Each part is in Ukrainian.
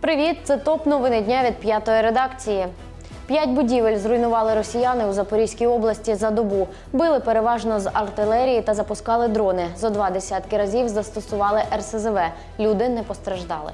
Привіт, це топ новини дня від п'ятої редакції. П'ять будівель зруйнували росіяни у Запорізькій області за добу. Били переважно з артилерії та запускали дрони. Зо два десятки разів застосували РСЗВ. Люди не постраждали.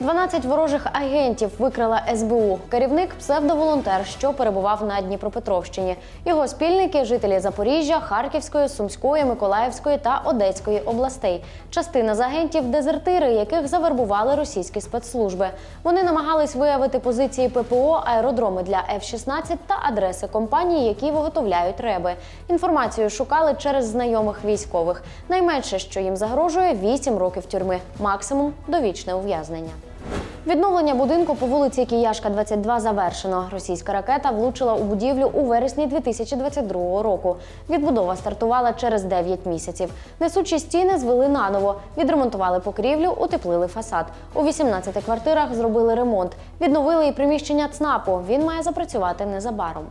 12 ворожих агентів викрила СБУ. Керівник псевдоволонтер, що перебував на Дніпропетровщині. Його спільники жителі Запоріжжя, Харківської, Сумської, Миколаївської та Одеської областей. Частина з агентів дезертири, яких завербували російські спецслужби. Вони намагались виявити позиції ППО, аеродроми для F-16 та адреси компаній, які виготовляють реби. Інформацію шукали через знайомих військових. Найменше, що їм загрожує, 8 років тюрми, максимум довічне ув'язнення. Відновлення будинку по вулиці Кияшка, 22 завершено. Російська ракета влучила у будівлю у вересні 2022 року. Відбудова стартувала через 9 місяців. Несучі стіни звели наново, відремонтували покрівлю, утеплили фасад. У 18 квартирах зробили ремонт. Відновили і приміщення ЦНАПу. Він має запрацювати незабаром.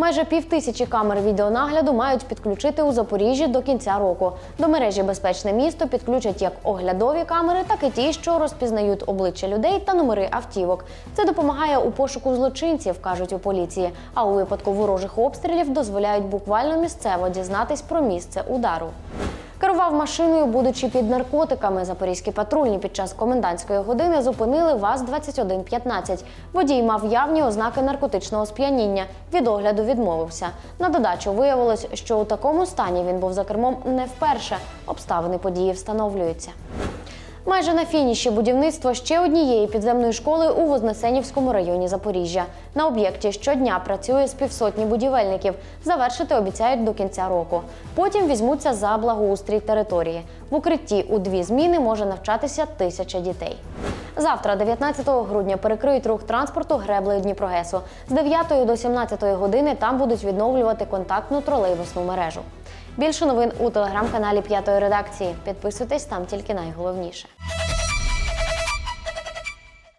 Майже півтисячі камер відеонагляду мають підключити у Запоріжжі до кінця року. До мережі Безпечне місто підключать як оглядові камери, так і ті, що розпізнають обличчя людей та номери автівок. Це допомагає у пошуку злочинців, кажуть у поліції. А у випадку ворожих обстрілів дозволяють буквально місцево дізнатись про місце удару. Керував машиною, будучи під наркотиками. Запорізькі патрульні під час комендантської години зупинили ВАЗ-2115. Водій мав явні ознаки наркотичного сп'яніння. Від огляду відмовився. На додачу виявилось, що у такому стані він був за кермом не вперше. Обставини події встановлюються. Майже на фініші будівництво ще однієї підземної школи у Вознесенівському районі Запоріжжя. На об'єкті щодня працює з півсотні будівельників. Завершити обіцяють до кінця року. Потім візьмуться за благоустрій території. В укритті у дві зміни може навчатися тисяча дітей. Завтра, 19 грудня, перекриють рух транспорту греблею Дніпрогесу. З 9 до 17 години там будуть відновлювати контактну тролейбусну мережу. Більше новин у телеграм-каналі П'ятої редакції. Підписуйтесь там тільки найголовніше.